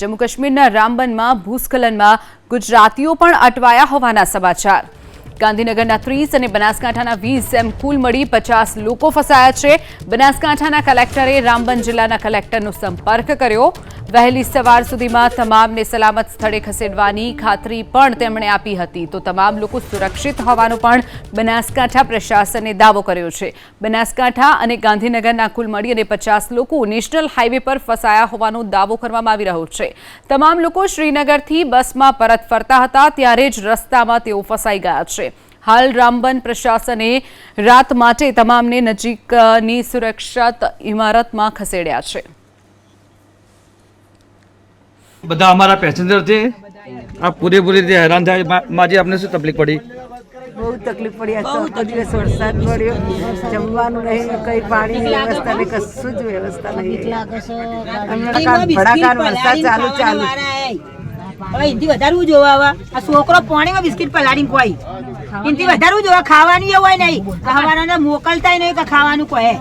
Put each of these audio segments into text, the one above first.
જમ્મુ કાશ્મીરના રામબનમાં ભૂસ્ખલનમાં ગુજરાતીઓ પણ અટવાયા હોવાના સમાચાર. ગાંધીનગરના ત્રીસ અને બનાસકાંઠાના વીસ એમ કુલ મળી પચાસ લોકો ફસાયા છે. બનાસકાંઠાના કલેક્ટરે રામબન જિલ્લાના કલેક્ટરનો સંપર્ક કર્યો. વહેલી સવાર સુધીમાં તમામને સલામત સ્થળે ખસેડવાની ખાતરી પણ તેમણે આપી હતી. તો તમામ લોકો સુરક્ષિત હોવાનો પણ બનાસકાંઠા પ્રશાસને દાવો કર્યો છે. બનાસકાંઠા અને ગાંધીનગરના કુલ મળી અને પચાસ લોકો નેશનલ હાઈવે પર ફસાયા હોવાનો દાવો કરવામાં આવી રહ્યો છે. તમામ લોકો શ્રીનગરથી બસમાં પરત ફરતા હતા, ત્યારે જ રસ્તામાં તેઓ ફસાઈ ગયા છે. હાલ રામબન પ્રશાસને રાત માટે તમામને નજીકની સુરક્ષિત ઇમારતમાં ખસેડ્યા છે. બધા અમારા પેસેન્જર છે. આ પૂરેપૂરી રીતે હેરાન થાય. માજી આપને શું તકલીફ પડી? બહુ તકલીફ પડી. આ ચોથો દિવસ વરસાદ પડ્યો. જમવાનું નહીં કઈ પાણીની વ્યવસ્થા નહીં કશું જ વ્યવસ્થા નહીં. ભડાકાર વરસાદ ચાલુ ચાલુ. હવે એનથી વધારવું જોવા આવા? આ છોકરો પાણીમાં બિસ્કિટ પલાળીને કોઈ એનથી વધારવું જોવા? ખાવાની હોય નહીં. ખાવાના મોકલતાય નહીં કે ખાવાનું કહે.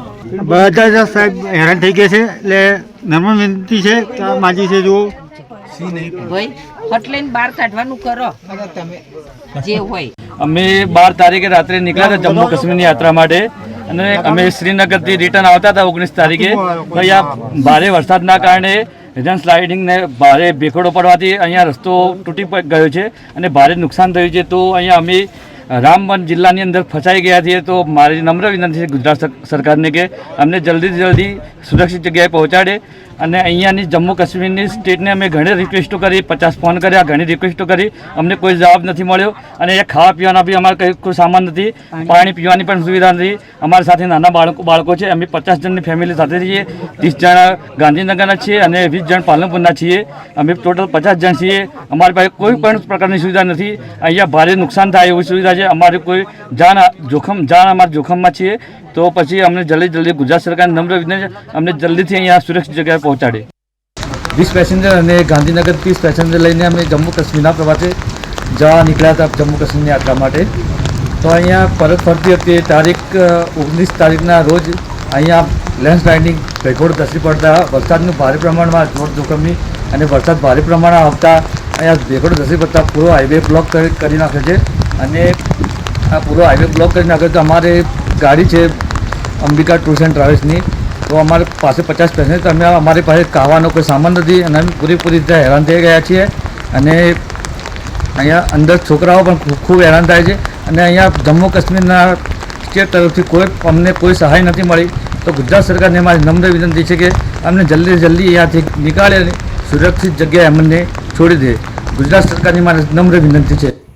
બધા સાહેબ હેરાન થઈ ગયા છે. એટલે નર્મદ વિનંતી છે કે માજી છે જો ભાઈ હોટલાઈન બાર કાઢવાનું કરો. જે હોય. અમે બાર તારીખે રાત્રે નીકળ્યા હતા જમ્મુ કાશ્મીરની યાત્રા માટે. અને અમે શ્રીનગરથી રિટર્ન આવતા હતા ઓગણીસ તારીખે. તો અહીંયા ભારે વરસાદના કારણે રિટર્ન સ્લાઇડિંગ ને ભારે ભેખડો પડવાથી અહીંયા રસ્તો તૂટી ગયો છે અને ભારે નુકસાન થયું છે. તો અહીંયા અમે રામબન જિલ્લાની અંદર ફસાઈ ગયા છીએ, તો મારી નમ્ર વિનંતી છે ગુજરાત સરકારને કે અમને જલ્દીથી જલ્દી સુરક્ષિત જગ્યાએ પહોંચાડે અને અહીંયાની જમ્મુ કાશ્મીરની સ્ટેટને અમે ઘણી રિક્વેસ્ટો કરી, પચાસ ફોન કર્યા, ઘણી રિક્વેસ્ટો કરી, અમને કોઈ જવાબ નથી મળ્યો અને અહીંયા ખાવા પીવાના બી અમારે કંઈ કોઈ સામાન નથી, પાણી પીવાની પણ સુવિધા નથી. અમારી સાથે નાના બાળકો બાળકો છે, અમે પચાસ જણની ફેમિલી સાથે છીએ, ત્રીસ જણા ગાંધીનગરના છીએ અને વીસ જણ પાલનપુરના છીએ. અમે ટોટલ પચાસ જણ છીએ. અમારી પાસે કોઈ પણ પ્રકારની સુવિધા નથી. અહીંયા ભારે નુકસાન થાય એવી સુવિધા છે, અમારે કોઈ જાન જોખમ જાન અમારા જોખમમાં છીએ, તો પછી અમને જલ્દી જલ્દી ગુજરાત સરકાર નમ્ર વિનંતી અમને જલ્દીથી અહીંયા સુરક્ષિત જગ્યાએ પહોંચાડે વીસ પેસેન્જર અને ગાંધીનગર ત્રીસ પેસેન્જર લઈને અમે જમ્મુ કાશ્મીરના પ્રવાસે જવા નીકળ્યા હતા જમ્મુ કાશ્મીરની યાત્રા માટે. તો અહીંયા પરત ફરતી હતી તારીખ ઓગણીસ તારીખના રોજ અહીંયા લેન્ડસ્લાઇડિંગ ભેગોળ ધસી પડતા વરસાદનું ભારે પ્રમાણમાં જોર જોખમી અને વરસાદ ભારે પ્રમાણમાં આવતા અહીંયા ભેગોળ ધસી પડતા પૂરો હાઈવે બ્લોક કરી નાખ્યો છે. અને આ પૂરો હાઈવે બ્લોક કરી નાખ્યો તો અમારે ગાડી છે અંબિકા ટૂર્સ એન્ડ ટ્રાવેલ્સની. તો અમારે પાસે પચાસ પેસેન્જર અમે અમારી પાસે ખાવાનો કોઈ સામાન નથી અને અમે પૂરેપૂરી રીતે હેરાન થઈ ગયા છીએ. અને અહીંયા અંદર છોકરાઓ પણ ખૂબ- હેરાન થાય છે. અને અહીંયા જમ્મુ કાશ્મીરના સ્ટેટ તરફથી કોઈ અમને કોઈ સહાય નથી મળી. તો ગુજરાત સરકારને મારી નમ્ર વિનંતી છે કે અમને જલ્દી જલ્દી અહીંયાથી નીકાળે સુરક્ષિત જગ્યાએ અમને છોડી દે. ગુજરાત સરકારની મારી નમ્ર વિનંતી છે.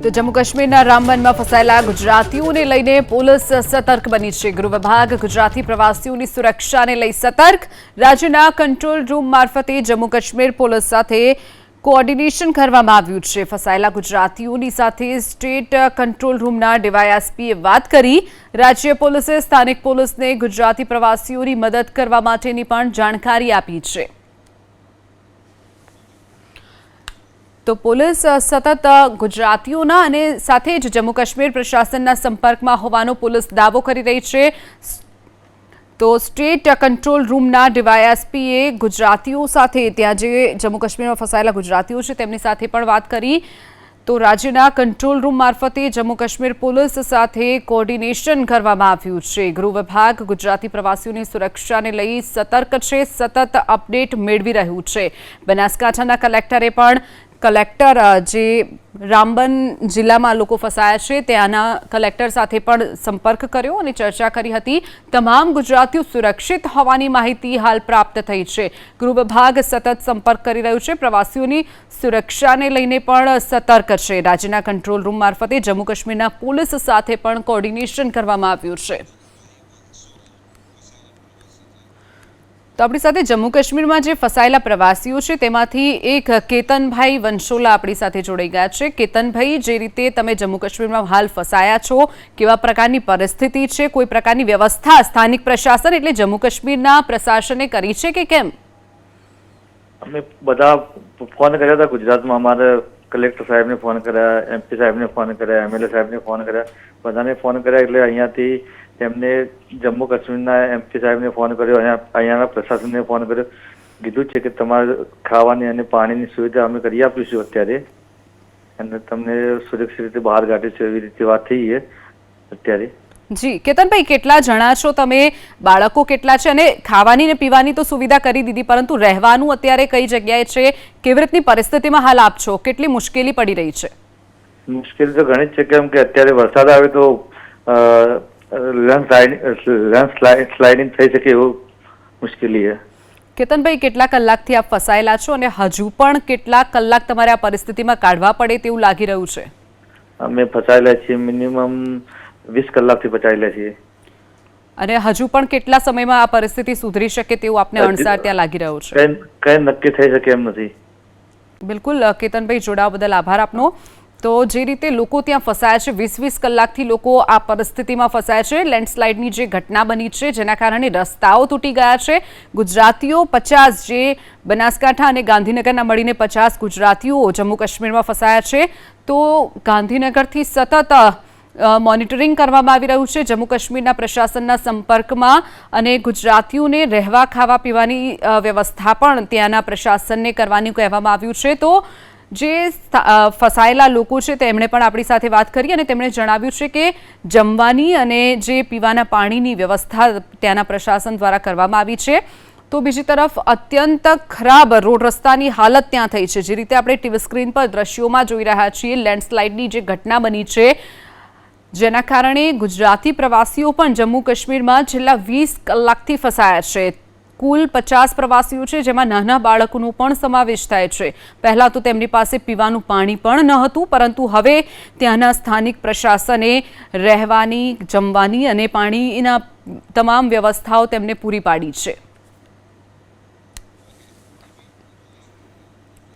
તો જમ્મુ કાશ્મીરના રામબનમાં ફસાયેલા ગુજરાતીઓને લઈને પોલીસ સતર્ક બની છે. ગૃહ વિભાગ ગુજરાતી પ્રવાસીઓની સુરક્ષાને લઈ સતર્ક. રાજ્યના કંટ્રોલ રૂમ મારફતે જમ્મુ કાશ્મીર પોલીસ સાથે કોઓર્ડિનેશન કરવામાં આવ્યું છે. ફસાયેલા ગુજરાતીઓની સાથે સ્ટેટ કંટ્રોલ રૂમના ડીવાયએસપીએ વાત કરી. રાજ્ય પોલીસે સ્થાનિક પોલીસને ગુજરાતી પ્રવાસીઓની મદદ કરવા માટેની પણ જાણકારી આપી છે. તો પોલીસ સતત ગુજરાતીઓના અને સાથે જ જમ્મુ કાશ્મીર પ્રશાસનના સંપર્કમાં હોવાનો પોલીસ દાવો કરી રહી છે. તો સ્ટેટ કંટ્રોલ રૂમના ડીવાયએસપીએ ગુજરાતીઓ સાથે, ત્યાં જે જમ્મુ કાશ્મીરમાં ફસાયેલા ગુજરાતીઓ છે, તેમની સાથે પણ વાત કરી. તો રાજ્યના કંટ્રોલ રૂમ મારફતે જમ્મુ કાશ્મીર પોલીસ સાથે કોર્ડિનેશન કરવામાં આવ્યું છે. ગૃહ વિભાગ ગુજરાતી પ્રવાસીઓની સુરક્ષાને લઈ સતર્ક છે, સતત અપડેટ મેળવી રહ્યું છે. બનાસકાંઠાના કલેક્ટરે પણ કલેક્ટર જે રામબન જિલ્લામાં લોકો ફસાયા છે ત્યાંના કલેક્ટર સાથે પણ સંપર્ક કર્યો અને ચર્ચા કરી હતી. તમામ ગુજરાતીઓ સુરક્ષિત હોવાની માહિતી હાલ પ્રાપ્ત થઈ છે. ગૃહ વિભાગ સતત સંપર્ક કરી રહ્યું છે. પ્રવાસીઓની સુરક્ષાને લઈને પણ સતર્ક છે. રાજ્યના કંટ્રોલ રૂમ મારફતે જમ્મુ કાશ્મીરના પોલીસ સાથે પણ કોર્ડિનેશન કરવામાં આવ્યું છે. તો આપણી સાથે જમ્મુ કાશ્મીરમાં જે ફસાયેલા પ્રવાસીઓ છે, તેમાંથી એક કેતનભાઈ વંશોલા આપણી સાથે જોડાઈ ગયા છે. કેતનભાઈ, જે રીતે તમે જમ્મુ કાશ્મીરમાં હાલ ફસાયા છો, કેવા પ્રકારની પરિસ્થિતિ છે, કોઈ પ્રકારની વ્યવસ્થા સ્થાનિક પ્રશાસન એટલે જમ્મુ કાશ્મીરના પ્રશાસને કરી છે કે કેમ? અમે બધા ફોન કર્યા હતા ગુજરાતમાં. અમારે કલેક્ટર સાહેબને ફોન કર્યા, એમપી સાહેબને ફોન કર્યા, એમએલએ સાહેબને ફોન કર્યા. બધાને ફોન કર્યા એટલે અહીંયાથી તેમને જમ્મુ કાશ્મીરના એમપી સાહેબને ફોન કર્યો અહીંયા અહીંયાના પ્રશાસનને ફોન કર્યો. કીધું છે કે તમારે ખાવાની અને પાણીની સુવિધા અમે કરી આપીશું અત્યારે. અને તમને સુરક્ષિત રીતે બહાર કાઢીશું એવી રીતે વાત થઈ છે અત્યારે. જી કેતનભાઈ કેટલા જણા છો તમે? બાળકો કેટલા છે? અને ખાવાની ને પીવાની તો સુવિધા કરી દીધી પરંતુ રહેવાનું અત્યારે કઈ જગ્યાએ છે? કેવી રીતની પરિસ્થિતિમાં હાલ આપ છો? કેટલી મુશ્કેલી પડી રહી છે? મુશ્કેલી તો ઘણી જ છે કેમ કે અત્યારે વરસાદ આવે તો લેન્ડ સ્લાઇડિંગ થઈ શકે એવું મુશ્કેલી છે. કેતનભાઈ કેટલા કલાકથી આપ ફસાયેલા છો અને હજુ પણ કેટલા કલાક તમારે આ પરિસ્થિતિમાં કાઢવા પડે તેવું લાગી રહ્યું છે? અમે ફસાયેલા છીએ મિનિમમ વીસ કલાકથી ફસાયેલા છીએ. અને હજુ પણ કેટલા સમયમાં આ પરિસ્થિતિ સુધરી શકે તેવું આપને અણસાર ત્યાં લાગી રહ્યું છે? કઈ કઈ નક્કી થઈ શકે એમ નથી. બિલકુલ કેતનભાઈ જોડાવા બદલ આભાર આપનો. તો જે રીતે લોકો ત્યાં ફસાયા છે વીસ વીસ કલાકથી લોકો આ પરિસ્થિતિમાં ફસાયા છે. લેન્ડસ્લાઇડની જે ઘટના બની છે, જેના કારણે રસ્તાઓ તૂટી ગયા છે. ગુજરાતીઓ પચાસ જે બનાસકાંઠા અને ગાંધીનગરના મળીને પચાસ ગુજરાતીઓ જમ્મુ કાશ્મીરમાં ફસાયા છે. તો ગાંધીનગરથી સતત મોનિટરિંગ કરવામાં આવી રહ્યું છે. જમ્મુ કાશ્મીરના પ્રશાસનના સંપર્કમાં અને ગુજરાતીઓને રહેવા ખાવા પીવાની વ્યવસ્થા પણ ત્યાંના પ્રશાસનને કરવાનું કહેવામાં આવ્યું છે. તો જે ફસાયેલા લોકો છે તેમણે પણ આપણી સાથે વાત કરી અને તેમણે જણાવ્યું છે કે જમવાની અને જે પીવાના પાણીની વ્યવસ્થા ત્યાંના પ્રશાસન દ્વારા કરવામાં આવી છે, તો બીજી તરફ અત્યંત ખરાબ રોડ રસ્તાની હાલત ત્યાં થઈ છે. જે રીતે આપણે ટીવી સ્ક્રીન પર દ્રશ્યોમાં જોઈ રહ્યા છીએ, લેન્ડસ્લાઇડની જે ઘટના બની છે, જેના કારણે ગુજરાતી પ્રવાસીઓ પણ જમ્મુ કાશ્મીરમાં છેલ્લા વીસ કલાકથી ફસાયા છે. કુલ પચાસ પ્રવાસીઓ છે, જેમાં નાના બાળકોનો પણ સમાવેશ થાય છે. પહેલાં તો તેમની પાસે પીવાનું પાણી પણ ન હતું, પરંતુ હવે ત્યાંના સ્થાનિક પ્રશાસને રહેવાની, જમવાની અને પાણીના તમામ વ્યવસ્થાઓ તેમને પૂરી પાડી છે.